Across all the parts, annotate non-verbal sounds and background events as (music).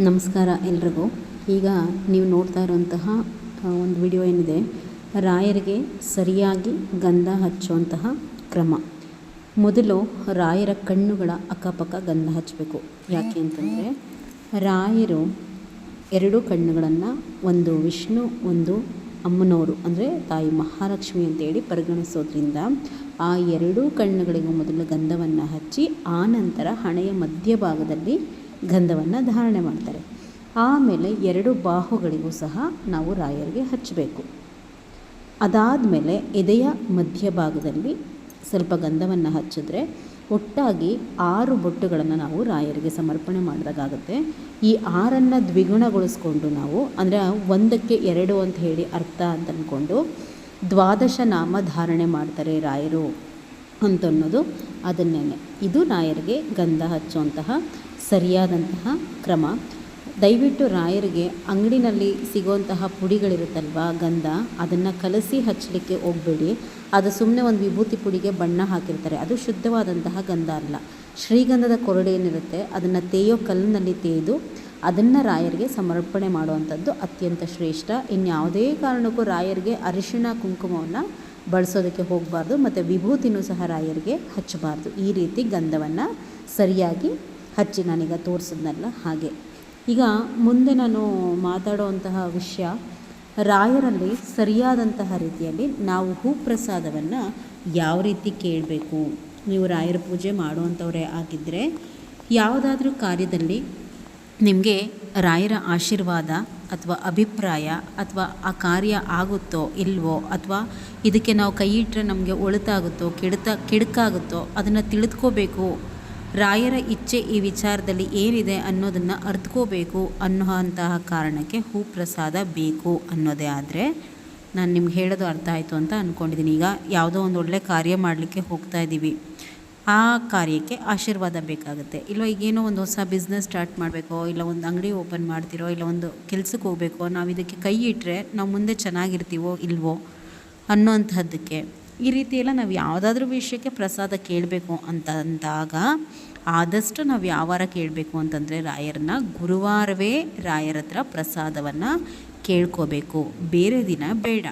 ನಮಸ್ಕಾರ ಎಲ್ರಿಗೂ. ಈಗ ನೀವು ನೋಡ್ತಾ ಇರುವಂತಹ ಒಂದು ವಿಡಿಯೋ ಏನಿದೆ, ರಾಯರಿಗೆ ಸರಿಯಾಗಿ ಗಂಧ ಹಚ್ಚುವಂತಹ ಕ್ರಮ. ಮೊದಲು ರಾಯರ ಕಣ್ಣುಗಳ ಅಕ್ಕಪಕ್ಕ ಗಂಧ ಹಚ್ಚಬೇಕು. ಯಾಕೆ ಅಂತಂದರೆ, ರಾಯರು ಎರಡು ಕಣ್ಣುಗಳನ್ನು, ಒಂದು ವಿಷ್ಣು, ಒಂದು ಅಮ್ಮನವರು ಅಂದರೆ ತಾಯಿ ಮಹಾಲಕ್ಷ್ಮಿ ಅಂತೇಳಿ ಪರಿಗಣಿಸೋದ್ರಿಂದ ಆ ಎರಡೂ ಕಣ್ಣುಗಳಿಗೂ ಮೊದಲು ಗಂಧವನ್ನು ಹಚ್ಚಿ, ಆ ನಂತರ ಹಣೆಯ ಮಧ್ಯಭಾಗದಲ್ಲಿ ಗಂಧವನ್ನು ಧಾರಣೆ ಮಾಡ್ತಾರೆ. ಆಮೇಲೆ ಎರಡು ಬಾಹುಗಳಿಗೂ ಸಹ ನಾವು ರಾಯರಿಗೆ ಹಚ್ಚಬೇಕು. ಅದಾದ ಮೇಲೆ ಎದೆಯ ಮಧ್ಯಭಾಗದಲ್ಲಿ ಸ್ವಲ್ಪ ಗಂಧವನ್ನು ಹಚ್ಚಿದ್ರೆ ಒಟ್ಟಾಗಿ ಆರು ಬೊಟ್ಟುಗಳನ್ನು ನಾವು ರಾಯರಿಗೆ ಸಮರ್ಪಣೆ ಮಾಡಿದಾಗುತ್ತೆ ಈ ಆರನ್ನು ದ್ವಿಗುಣಗೊಳಿಸ್ಕೊಂಡು ನಾವು, ಅಂದರೆ ಒಂದಕ್ಕೆ ಎರಡು ಅಂತ ಹೇಳಿ ಅರ್ಥ ಅಂತ ಅಂದ್ಕೊಂಡು ದ್ವಾದಶ ನಾಮ ಧಾರಣೆ ಮಾಡ್ತಾರೆ ರಾಯರು ಅಂತನ್ನೋದು ಅದನ್ನೇ ಇದು ರಾಯರಿಗೆ ಗಂಧ ಹಚ್ಚುವಂತಹ ಸರಿಯಾದಂತಹ ಕ್ರಮ. ದಯವಿಟ್ಟು ರಾಯರಿಗೆ ಅಂಗಡಿನಲ್ಲಿ ಸಿಗುವಂತಹ ಪುಡಿಗಳಿರುತ್ತಲ್ವ, ಗಂಧ, ಅದನ್ನು ಕಲಸಿ ಹಚ್ಚಲಿಕ್ಕೆ ಹೋಗಬೇಡಿ. ಅದು ಸುಮ್ಮನೆ ಒಂದು ವಿಭೂತಿ ಪುಡಿಗೆ ಬಣ್ಣ ಹಾಕಿರ್ತಾರೆ. ಅದು ಶುದ್ಧವಾದಂತಹ ಗಂಧ ಅಲ್ಲ. ಶ್ರೀಗಂಧದ ಕೊರಡೆ ಏನಿರುತ್ತೆ, ಅದನ್ನು ತೇಯೋ ಕಲ್ಲಿನಲ್ಲಿ ತೇದು ಅದನ್ನು ರಾಯರಿಗೆ ಸಮರ್ಪಣೆ ಮಾಡುವಂಥದ್ದು ಅತ್ಯಂತ ಶ್ರೇಷ್ಠ. ಇನ್ಯಾವುದೇ ಕಾರಣಕ್ಕೂ ರಾಯರಿಗೆ ಅರಿಶಿಣ, ಕುಂಕುಮವನ್ನು ಬಳಸೋದಕ್ಕೆ ಹೋಗಬಾರ್ದು, ಮತ್ತು ವಿಭೂತಿನೂ ಸಹ ರಾಯರಿಗೆ ಹಚ್ಚಬಾರ್ದು. ಈ ರೀತಿ ಗಂಧವನ್ನು ಸರಿಯಾಗಿ ಹಚ್ಚಿ ನಾನೀಗ ತೋರಿಸಿದ್ನಲ್ಲ ಹಾಗೆ. ಈಗ ಮುಂದೆ ನಾನು ಮಾತಾಡುವಂತಹ ವಿಷಯ ರಾಯರಲ್ಲಿ ಸರಿಯಾದಂತಹ ರೀತಿಯಲ್ಲಿ ನಾವು ಹೂಪ್ರಸಾದವನ್ನು ಯಾವ ರೀತಿ ಕೇಳಬೇಕು? ನೀವು ರಾಯರ ಪೂಜೆ ಮಾಡುವಂಥವರೇ ಆಗಿದ್ದರೆ ಯಾವುದಾದ್ರೂ ಕಾರ್ಯದಲ್ಲಿ ನಿಮಗೆ ರಾಯರ ಆಶೀರ್ವಾದ ಅಥವಾ ಅಭಿಪ್ರಾಯ ಅಥವಾ ಆ ಕಾರ್ಯ ಆಗುತ್ತೋ ಇಲ್ವೋ ಅಥವಾ ಇದಕ್ಕೆ ನಾವು ಕೈ ಇಟ್ಟರೆ ನಮಗೆ ಒಳಿತಾಗುತ್ತೋ ಕೆಡತ ಕೆಡುಕಾಗುತ್ತೋ ಅದನ್ನು ತಿಳಿದುಕೋಬೇಕು ರಾಯರ ಇಚ್ಛೆ ಈ ವಿಚಾರದಲ್ಲಿ ಏನಿದೆ ಅನ್ನೋದನ್ನು ಅರ್ಥಕೋಬೇಕು ಅನ್ನೋ ಅಂತಹ ಕಾರಣಕ್ಕೆ ಹೂ ಪ್ರಸಾದ ಬೇಕು ಅನ್ನೋದೇ ಆದರೆ ನಾನು ನಿಮ್ಗೆ ಹೇಳೋದು ಅರ್ಥ ಆಯಿತು ಅಂತ ಅಂದ್ಕೊಂಡಿದ್ದೀನಿ ಈಗ ಯಾವುದೋ ಒಂದು ಒಳ್ಳೆ ಕಾರ್ಯ ಮಾಡಲಿಕ್ಕೆ ಹೋಗ್ತಾ ಇದ್ದೀವಿ ಆ ಕಾರ್ಯಕ್ಕೆ ಆಶೀರ್ವಾದ ಬೇಕಾಗುತ್ತೆ. ಇಲ್ಲ ಈಗೇನೋ ಒಂದು ಹೊಸ ಬಿಸ್ನೆಸ್ ಸ್ಟಾರ್ಟ್ ಮಾಡಬೇಕೋ, ಇಲ್ಲ ಒಂದು ಅಂಗಡಿ ಓಪನ್ ಮಾಡ್ತಿರೋ, ಇಲ್ಲ ಒಂದು ಕೆಲ್ಸಕ್ಕೆ ಹೋಗ್ಬೇಕೋ, ನಾವು ಇದಕ್ಕೆ ಕೈ ಇಟ್ಟರೆ ನಾವು ಮುಂದೆ ಚೆನ್ನಾಗಿರ್ತೀವೋ, ಇಲ್ವೋ ಅನ್ನೋಂಥದ್ದಕ್ಕೆ ಈ ರೀತಿಯೆಲ್ಲ ನಾವು ಯಾವುದಾದ್ರೂ ವಿಷಯಕ್ಕೆ ಪ್ರಸಾದ ಕೇಳಬೇಕು ಅಂತ ಅಂದಾಗ ಆದಷ್ಟು ನಾವು ಯಾವಾರ ಕೇಳಬೇಕು ಅಂತಂದರೆ ರಾಯರನ್ನ ಗುರುವಾರವೇ ರಾಯರ ಹತ್ರ ಪ್ರಸಾದವನ್ನು ಕೇಳ್ಕೋಬೇಕು. ಬೇರೆ ದಿನ ಬೇಡ.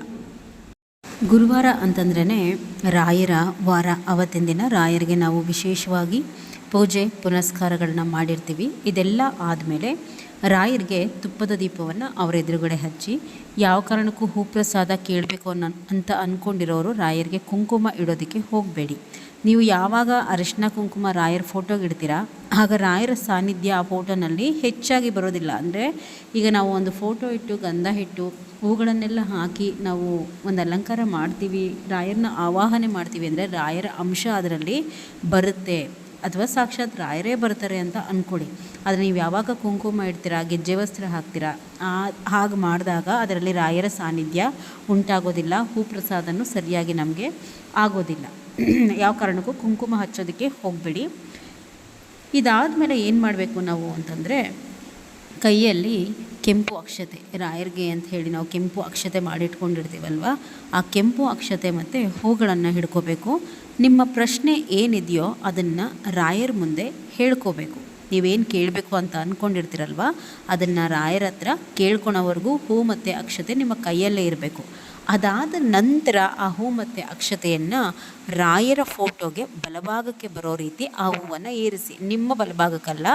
ಗುರುವಾರ ಅಂತಂದ್ರೇ ರಾಯರ ವಾರ, ಅವತ್ತಿನ ದಿನ ರಾಯರಿಗೆ ನಾವು ವಿಶೇಷವಾಗಿ ಪೂಜೆ, ಪುನಸ್ಕಾರಗಳನ್ನ ಮಾಡಿರ್ತೀವಿ. ಇದೆಲ್ಲ ಆದಮೇಲೆ ರಾಯರಿಗೆ ತುಪ್ಪದ ದೀಪವನ್ನು ಅವರ ಎದುರುಗಡೆ ಹಚ್ಚಿ, ಯಾವ ಕಾರಣಕ್ಕೂ ಹೂಪ್ರಸಾದ ಕೇಳಬೇಕು ಅನ್ನೋ ಅಂತ ಅಂದ್ಕೊಂಡಿರೋರು ರಾಯರಿಗೆ ಕುಂಕುಮ ಇಡೋದಕ್ಕೆ ಹೋಗಬೇಡಿ. ನೀವು ಯಾವಾಗ ಅರಿಶಿನ ಕುಂಕುಮ ರಾಯರ ಫೋಟೋಗೆ ಇಡ್ತೀರಾ ಆಗ ರಾಯರ ಸಾನ್ನಿಧ್ಯ ಆ ಫೋಟೋನಲ್ಲಿ ಹೆಚ್ಚಾಗಿ ಬರೋದಿಲ್ಲ. ಅಂದರೆ ಈಗ ನಾವು ಒಂದು ಫೋಟೋ ಇಟ್ಟು, ಗಂಧ ಇಟ್ಟು, ಹೂಗಳನ್ನೆಲ್ಲ ಹಾಕಿ ನಾವು ಒಂದು ಅಲಂಕಾರ ಮಾಡ್ತೀವಿ, ರಾಯರನ್ನ ಆವಾಹನೆ ಮಾಡ್ತೀವಿ ಅಂದರೆ ರಾಯರ ಅಂಶ ಅದರಲ್ಲಿ ಬರುತ್ತೆ. ಅಥವಾ ಸಾಕ್ಷಾತ್ ರಾಯರೇ ಬರ್ತಾರೆ ಅಂತ ಅಂದ್ಕೊಳ್ಳಿ ಆದರೆ ನೀವು ಯಾವಾಗ ಕುಂಕುಮ ಇಡ್ತೀರಾ, ಗೆಜ್ಜೆ ವಸ್ತ್ರ ಹಾಕ್ತೀರಾ ಹಾಗೆ ಮಾಡಿದಾಗ ಅದರಲ್ಲಿ ರಾಯರ ಸಾನ್ನಿಧ್ಯ ಉಂಟಾಗೋದಿಲ್ಲ ಹೂ ಪ್ರಸಾದನೂ ಸರಿಯಾಗಿ ನಮಗೆ ಆಗೋದಿಲ್ಲ. (clears throat) ಯಾವ ಕಾರಣಕ್ಕೂ ಕುಂಕುಮ ಹಚ್ಚೋದಕ್ಕೆ ಹೋಗಬೇಡಿ. ಇದಾದಮೇಲೆ ಏನು ಮಾಡಬೇಕು ನಾವು ಅಂತಂದರೆ, ಕೈಯಲ್ಲಿ ಕೆಂಪು ಅಕ್ಷತೆ, ರಾಯರ್ಗೆ ಅಂತ ಹೇಳಿ ನಾವು ಕೆಂಪು ಅಕ್ಷತೆ ಮಾಡಿಟ್ಕೊಂಡಿರ್ತೀವಲ್ವ, ಆ ಕೆಂಪು ಅಕ್ಷತೆ ಮತ್ತು ಹೂಗಳನ್ನು ಹಿಡ್ಕೋಬೇಕು. ನಿಮ್ಮ ಪ್ರಶ್ನೆ ಏನಿದೆಯೋ ಅದನ್ನು ರಾಯರ ಮುಂದೆ ಹೇಳ್ಕೋಬೇಕು. ನೀವೇನು ಕೇಳಬೇಕು ಅಂತ ಅಂದ್ಕೊಂಡಿರ್ತೀರಲ್ವ ಅದನ್ನು ರಾಯರ ಹತ್ರ ಕೇಳ್ಕೊಳೋವರೆಗೂ ಹೂ ಮತ್ತು ಅಕ್ಷತೆ ನಿಮ್ಮ ಕೈಯಲ್ಲೇ ಇರಬೇಕು. ಅದಾದ ನಂತರ ಆ ಹೂ ಮತ್ತು ಅಕ್ಷತೆಯನ್ನು ರಾಯರ ಫೋಟೋಗೆ ಬಲಭಾಗಕ್ಕೆ ಬರೋ ರೀತಿ ಆ ಹೂವನ್ನು ಏರಿಸಿ. ನಿಮ್ಮ ಬಲಭಾಗಕ್ಕಲ್ಲ,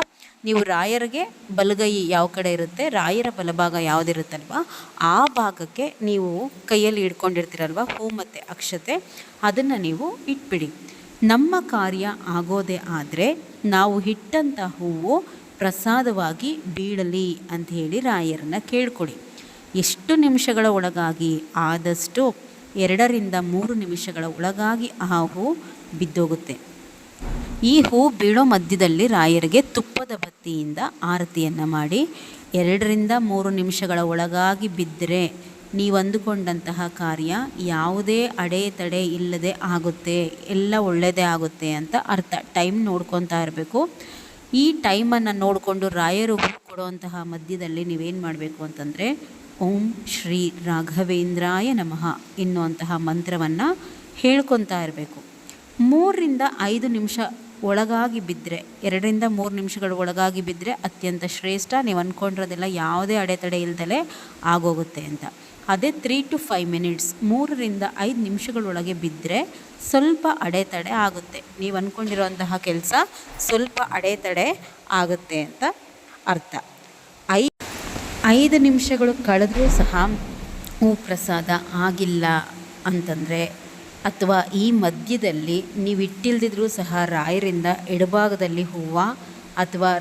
ನೀವು ರಾಯರಿಗೆ ಬಲಗೈ ಯಾವ ಕಡೆ ಇರುತ್ತೆ, ರಾಯರ ಬಲಭಾಗ ಯಾವುದಿರುತ್ತಲ್ವ, ಆ ಭಾಗಕ್ಕೆ ನೀವು ಕೈಯಲ್ಲಿ ಇಟ್ಕೊಂಡಿರ್ತೀರಲ್ವ ಹೂ ಮತ್ತು ಅಕ್ಷತೆ, ಅದನ್ನು ನೀವು ಇಟ್ಬಿಡಿ. ನಮ್ಮ ಕಾರ್ಯ ಆಗೋದೇ ಆದರೆ ನಾವು ಹಿಟ್ಟಂಥ ಹೂವು ಪ್ರಸಾದವಾಗಿ ಬೀಳಲಿ ಅಂತ ಹೇಳಿ ರಾಯರನ್ನ ಕೇಳ್ಕೊಡಿ. ಎಷ್ಟು ನಿಮಿಷಗಳ ಒಳಗಾಗಿ ಆದಷ್ಟು ಎರಡರಿಂದ ಮೂರು ನಿಮಿಷಗಳ ಒಳಗಾಗಿ ಆ ಹೂ ಬಿದ್ದೋಗುತ್ತೆ. ಈ ಹೂ ಬೀಳೋ ಮಧ್ಯದಲ್ಲಿ ರಾಯರಿಗೆ ತುಪ್ಪದ ಬತ್ತಿಯಿಂದ ಆರತಿಯನ್ನು ಮಾಡಿ, ಎರಡರಿಂದ ಮೂರು ನಿಮಿಷಗಳ ಒಳಗಾಗಿ ಬಿದ್ದರೆ ನೀವು ಅಂದುಕೊಂಡಂತಹ ಕಾರ್ಯ ಯಾವುದೇ ಅಡೆತಡೆ ಇಲ್ಲದೆ ಆಗುತ್ತೆ, ಎಲ್ಲ ಒಳ್ಳೆಯದೇ ಆಗುತ್ತೆ ಅಂತ ಅರ್ಥ. ಟೈಮ್ ನೋಡ್ಕೊತಾ ಇರಬೇಕು. ಈ ಟೈಮನ್ನು ನೋಡಿಕೊಂಡು ರಾಯರು ಕೊಡುವಂತಹ ಮಧ್ಯದಲ್ಲಿ ನೀವೇನು ಮಾಡಬೇಕು ಅಂತಂದರೆ, ಓಂ ಶ್ರೀ ರಾಘವೇಂದ್ರಾಯ ನಮಃ ಎನ್ನುವಂತಹ ಮಂತ್ರವನ್ನು ಹೇಳ್ಕೊತಾ ಇರಬೇಕು. ಮೂರರಿಂದ ಐದು ನಿಮಿಷ ಒಳಗಾಗಿ ಬಿದ್ದರೆ ಎರಡರಿಂದ ಮೂರು ನಿಮಿಷಗಳ ಒಳಗಾಗಿ ಬಿದ್ದರೆ ಅತ್ಯಂತ ಶ್ರೇಷ್ಠ. ನೀವು ಅಂದ್ಕೊಂಡಿರೋದೆಲ್ಲ ಯಾವುದೇ ಅಡೆತಡೆ ಇಲ್ದಲೇ ಆಗೋಗುತ್ತೆ ಅಂತ. ಅದೇ ತ್ರೀ ಟು ಫೈವ್ ಮಿನಿಟ್ಸ್ ಮೂರರಿಂದ ಐದು ನಿಮಿಷಗಳೊಳಗೆ ಬಿದ್ದರೆ ಸ್ವಲ್ಪ ಅಡೆತಡೆ ಆಗುತ್ತೆ. ನೀವು ಅಂದ್ಕೊಂಡಿರುವಂತಹ ಕೆಲಸ ಸ್ವಲ್ಪ ಅಡೆತಡೆ ಆಗುತ್ತೆ ಅಂತ ಅರ್ಥ. ಐ, ಐದು ನಿಮಿಷಗಳು ಕಳೆದರೂ ಸಹ ಹೂ ಪ್ರಸಾದ ಆಗಿಲ್ಲ ಅಂತಂದರೆ, ಅಥವಾ ಈ ಮಧ್ಯದಲ್ಲಿ ನೀವು ಇಟ್ಟಿಲ್ದಿದ್ರೂ ಸಹ ರಾಯರಿಂದ ಎಡಭಾಗದಲ್ಲಿ ಹೂವು ಅಥವಾ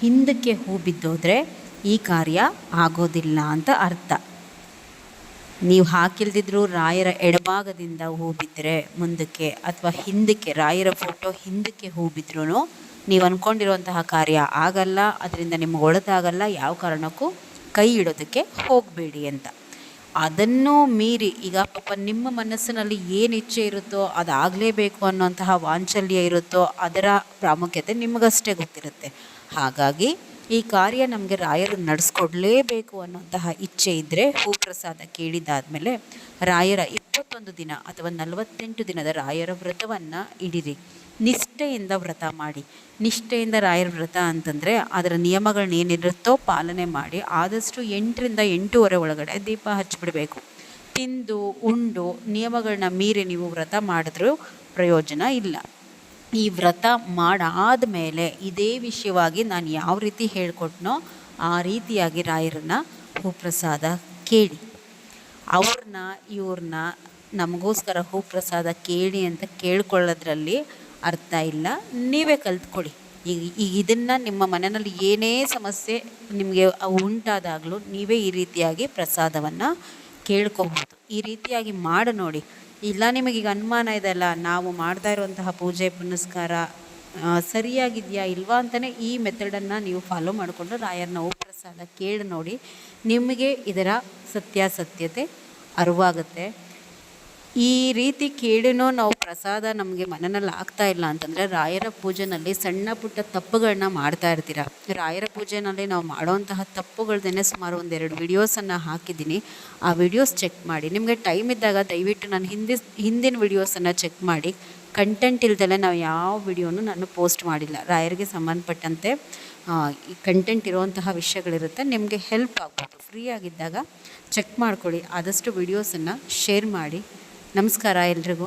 ಹಿಂದಕ್ಕೆ ಹೂ ಬಿದ್ದೋದ್ರೆ ಈ ಕಾರ್ಯ ಆಗೋದಿಲ್ಲ ಅಂತ ಅರ್ಥ. ನೀವು ಹಾಕಿಲ್ದಿದ್ರೂ ರಾಯರ ಎಡಭಾಗದಿಂದ ಹೂ ಬಿದ್ದರೆ ಮುಂದಕ್ಕೆ ಅಥವಾ ಹಿಂದಕ್ಕೆ, ರಾಯರ ಫೋಟೋ ಹಿಂದಕ್ಕೆ ಹೂ ಬಿದ್ರೂ ನೀವು ಅಂದ್ಕೊಂಡಿರುವಂತಹ ಕಾರ್ಯ ಆಗಲ್ಲ, ಅದರಿಂದ ನಿಮ್ಗೆ ಒಳ್ಳೆದಾಗಲ್ಲ ಯಾವ ಕಾರಣಕ್ಕೂ ಕೈ ಇಡೋದಕ್ಕೆ ಹೋಗಬೇಡಿ ಅಂತ. ಅದನ್ನು ಮೀರಿ, ಈಗ ಪಾಪ ನಿಮ್ಮ ಮನಸ್ಸಿನಲ್ಲಿ ಏನು ಇಚ್ಛೆ ಇರುತ್ತೋ ಅದಾಗಲೇಬೇಕು ಅನ್ನೋಂತಹ ವಾಂಚಲ್ಯ ಇರುತ್ತೋ ಅದರ ಪ್ರಾಮುಖ್ಯತೆ ನಿಮಗಷ್ಟೇ ಗೊತ್ತಿರುತ್ತೆ. ಹಾಗಾಗಿ ಈ ಕಾರ್ಯ ನಮಗೆ ರಾಯರು ನಡೆಸ್ಕೊಡ್ಲೇಬೇಕು ಅನ್ನುವಂತಹ ಇಚ್ಛೆ ಇದ್ದರೆ ಹೂಪ್ರಸಾದ ಕೇಳಿದಾದ್ಮೇಲೆ ರಾಯರ ಇಪ್ಪತ್ತೊಂದು ದಿನ ಅಥವಾ ನಲವತ್ತೆಂಟು ದಿನದ ರಾಯರ ವ್ರತವನ್ನು ಇಡಿರಿ. ನಿಷ್ಠೆಯಿಂದ ವ್ರತ ಮಾಡಿ. ನಿಷ್ಠೆಯಿಂದ ರಾಯರ ವ್ರತ ಅಂತಂದರೆ ಅದರ ನಿಯಮಗಳನ್ನ ಏನಿರುತ್ತೋ ಪಾಲನೆ ಮಾಡಿ ಆದಷ್ಟು ಎಂಟರಿಂದ ಎಂಟೂವರೆ ಒಳಗಡೆ ದೀಪ ಹಚ್ಚಿಬಿಡಬೇಕು. ತಿಂದು, ಉಂಡು ನಿಯಮಗಳನ್ನ ಮೀರಿ ನೀವು ವ್ರತ ಮಾಡಿದ್ರೂ ಪ್ರಯೋಜನ ಇಲ್ಲ. ಈ ವ್ರತ ಮಾಡಾದ ಮೇಲೆ ಇದೇ ವಿಷಯವಾಗಿ ನಾನು ಯಾವ ರೀತಿ ಹೇಳ್ಕೊಟ್ನೋ ಆ ರೀತಿಯಾಗಿ ರಾಯರನ್ನ ಹೂಪ್ರಸಾದ ಕೇಳಿ. ಅವ್ರನ್ನ, ಇವ್ರನ್ನ ನಮಗೋಸ್ಕರ ಹೂಪ್ರಸಾದ ಕೇಳಿ ಅಂತ ಕೇಳ್ಕೊಳ್ಳೋದ್ರಲ್ಲಿ ಅರ್ಥ ಇಲ್ಲ. ನೀವೇ ಕಲ್ತ್ಕೊಳ್ಳಿ ಈಗ ಈಗ ಇದನ್ನು ನಿಮ್ಮ ಮನೆಯಲ್ಲಿ ಏನೇ ಸಮಸ್ಯೆ ನಿಮಗೆ ಉಂಟಾದಾಗಲೂ ನೀವೇ ಈ ರೀತಿಯಾಗಿ ಪ್ರಸಾದವನ್ನು ಕೇಳ್ಕೊಬೋದು. ಈ ರೀತಿಯಾಗಿ ಮಾಡಿ ನೋಡಿ. ಇಲ್ಲ ನಿಮಗೀಗ ಅನುಮಾನ ಇದೆಯಲ್ಲ ನಾವು ಮಾಡ್ತಾ ಇರುವಂತಹ ಪೂಜೆ, ಪುನಸ್ಕಾರ ಸರಿಯಾಗಿದೆಯಾ ಇಲ್ವಾ ಅಂತಲೇ ಈ ಮೆಥಡನ್ನು ನೀವು ಫಾಲೋ ಮಾಡಿಕೊಂಡು ರಾಯರನ್ನ ಪ್ರಸಾದ ಕೇಳಿ ನೋಡಿ, ನಿಮಗೆ ಇದರ ಸತ್ಯಾಸತ್ಯತೆ ಅರಿವಾಗುತ್ತೆ. ಈ ರೀತಿ ಕೇಳಿನೂ ನಾವು ಪ್ರಸಾದ ನಮಗೆ ಮನೆಯಲ್ಲಿ ಆಗ್ತಾ ಇಲ್ಲ ಅಂತಂದರೆ ರಾಯರ ಪೂಜೆನಲ್ಲಿ ಸಣ್ಣ ಪುಟ್ಟ ತಪ್ಪುಗಳನ್ನ ಮಾಡ್ತಾ ಇರ್ತೀರ. ರಾಯರ ಪೂಜೆನಲ್ಲಿ ನಾವು ಮಾಡುವಂತಹ ತಪ್ಪುಗಳದೇನೆ ಸುಮಾರು ಒಂದೆರಡು ವಿಡಿಯೋಸನ್ನು ಹಾಕಿದ್ದೀನಿ. ಆ ವಿಡಿಯೋಸ್ ಚೆಕ್ ಮಾಡಿ. ನಿಮಗೆ ಟೈಮ್ ಇದ್ದಾಗ ದಯವಿಟ್ಟು ನಾನು ಹಿಂದಿ, ಹಿಂದಿನ ವಿಡಿಯೋಸನ್ನು ಚೆಕ್ ಮಾಡಿ. ಕಂಟೆಂಟ್ ಇಲ್ದಲೆ ನಾವು ಯಾವ ವಿಡಿಯೋನು ನಾನು ಪೋಸ್ಟ್ ಮಾಡಿಲ್ಲ. ರಾಯರಿಗೆ ಸಂಬಂಧಪಟ್ಟಂತೆ ಈ ಕಂಟೆಂಟ್ ಇರುವಂತಹ ವಿಷಯಗಳಿರುತ್ತೆ, ನಿಮಗೆ ಹೆಲ್ಪ್ ಆಗ್ಬೋದು. ಫ್ರೀ ಆಗಿದ್ದಾಗ ಚೆಕ್ ಮಾಡ್ಕೊಳ್ಳಿ. ಆದಷ್ಟು ವಿಡಿಯೋಸನ್ನು ಶೇರ್ ಮಾಡಿ. ನಮಸ್ಕಾರ ಎಲ್ರಿಗೂ.